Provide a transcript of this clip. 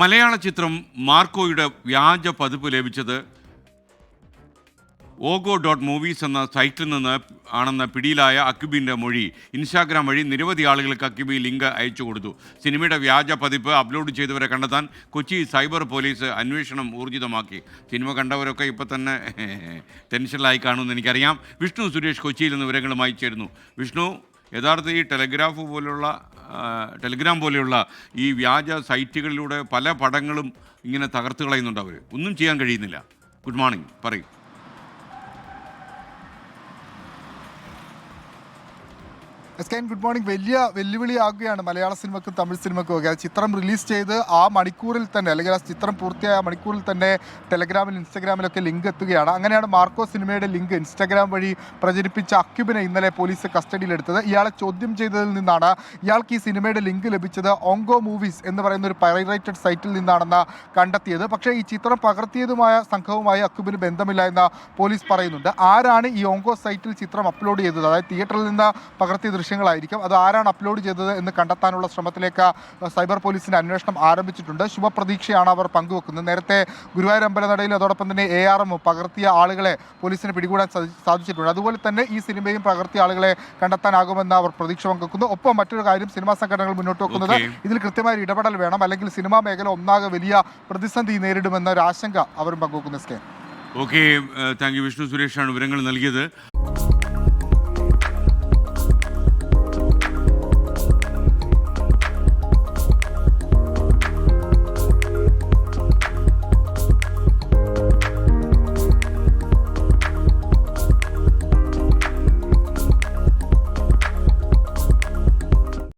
മലയാള ചിത്രം മാർക്കോയുടെ വ്യാജ പതിപ്പ് ലഭിച്ചത് ഓഗോ ഡോട്ട് മൂവീസ് എന്ന സൈറ്റിൽ നിന്ന് ആണെന്ന പിടിയിലായ അക്യുബിന്റെ മൊഴി. ഇൻസ്റ്റാഗ്രാം വഴി നിരവധി ആളുകൾക്ക് അക്യുബി ലിങ്ക് അയച്ചു കൊടുത്തു. സിനിമയുടെ വ്യാജ പതിപ്പ് അപ്ലോഡ് ചെയ്തവരെ കണ്ടെത്താൻ കൊച്ചി സൈബർ പോലീസ് അന്വേഷണം ഊർജിതമാക്കി. സിനിമ കണ്ടവരൊക്കെ ഇപ്പോൾ തന്നെ ടെൻഷനിലായി കാണുമെന്ന് എനിക്കറിയാം. വിഷ്ണു സുരേഷ് കൊച്ചിയിൽ നിന്ന് വിവരങ്ങളുമായി ചേരുന്നു. വിഷ്ണു യഥാർത്ഥ ഈ ടെലഗ്രാഫ് പോലുള്ള ടെലിഗ്രാം പോലെയുള്ള ഈ വ്യാജ സൈറ്റുകളിലൂടെ പല പടങ്ങളും ഇങ്ങനെ തകർത്ത് കളയുന്നുണ്ട് അവർ ഒന്നും ചെയ്യാൻ കഴിയുന്നില്ല. Good morning. പറയും. S K good morning. വലിയ വെല്ലുവിളിയാകുകയാണ് മലയാള സിനിമക്കും തമിഴ് സിനിമക്കും ഒക്കെ ചിത്രം റിലീസ് ചെയ്ത് ആ മണിക്കൂറിൽ തന്നെ അല്ലെങ്കിൽ ആ ചിത്രം പൂർത്തിയായ മണിക്കൂറിൽ തന്നെ ടെലഗ്രാമിൽ ഇൻസ്റ്റഗ്രാമിലൊക്കെ ലിങ്ക് എത്തുകയാണ്. അങ്ങനെയാണ് മാർക്കോ സിനിമയുടെ ലിങ്ക് ഇൻസ്റ്റഗ്രാം വഴി പ്രചരിപ്പിച്ച അക്യുബിനെ ഇന്നലെ പോലീസ് കസ്റ്റഡിയിലെടുത്തത്. ഇയാളെ ചോദ്യം ചെയ്തതിൽ നിന്നാണ് ഇയാൾക്ക് ഈ സിനിമയുടെ ലിങ്ക് ലഭിച്ചത് ഓങ്കോ മൂവീസ് എന്ന് പറയുന്ന ഒരു പൈറേറ്റഡ് സൈറ്റിൽ നിന്നാണെന്ന് കണ്ടെത്തിയത്. പക്ഷേ ഈ ചിത്രം പകർത്തിയതുമായ സംഘവുമായി അക്യുബിന് ബന്ധമില്ല എന്ന് പോലീസ് പറയുന്നുണ്ട്. ആരാണ് ഈ ഓങ്കോ സൈറ്റിൽ ചിത്രം അപ്ലോഡ് ചെയ്തത്? അതായത് തിയേറ്ററിൽ നിന്ന് പകർത്തിയ ദൃശ്യങ്ങളായിരിക്കും. അത് ആരാണ് അപ്ലോഡ് ചെയ്തത് എന്ന് കണ്ടെത്താനുള്ള ശ്രമത്തിലേക്ക് സൈബർ പോലീസിന്റെ അന്വേഷണം ആരംഭിച്ചിട്ടുണ്ട്. ശുഭപ്രതീക്ഷയാണ് അവർ പങ്കുവെക്കുന്നത്. നേരത്തെ ഗുരുവായൂർ അമ്പലനടയിൽ അതോടൊപ്പം തന്നെ എ ആർ എം പകർത്തിയ ആളുകളെ പോലീസിന് പിടികൂടാൻ സാധിച്ചിട്ടുണ്ട്. അതുപോലെ തന്നെ ഈ സിനിമയും പകർത്തിയ ആളുകളെ കണ്ടെത്താനാകുമെന്ന് അവർ പ്രതീക്ഷ പങ്കുവെക്കുന്നു. ഒപ്പം മറ്റൊരു കാര്യം സിനിമാ സംഘടനകൾ മുന്നോട്ട് വെക്കുന്നത് ഇതിൽ കൃത്യമായ ഇടപെടൽ വേണം. അല്ലെങ്കിൽ സിനിമാ മേഖല ഒന്നാകെ വലിയ പ്രതിസന്ധി നേരിടുമെന്ന ഒരു ആശങ്ക അവരും പങ്കുവെക്കുന്നു സ്കേ ഓക്കെ താങ്ക് യു വിഷ്ണു സുരേഷാണ് വിവരങ്ങൾ നൽകിയത്.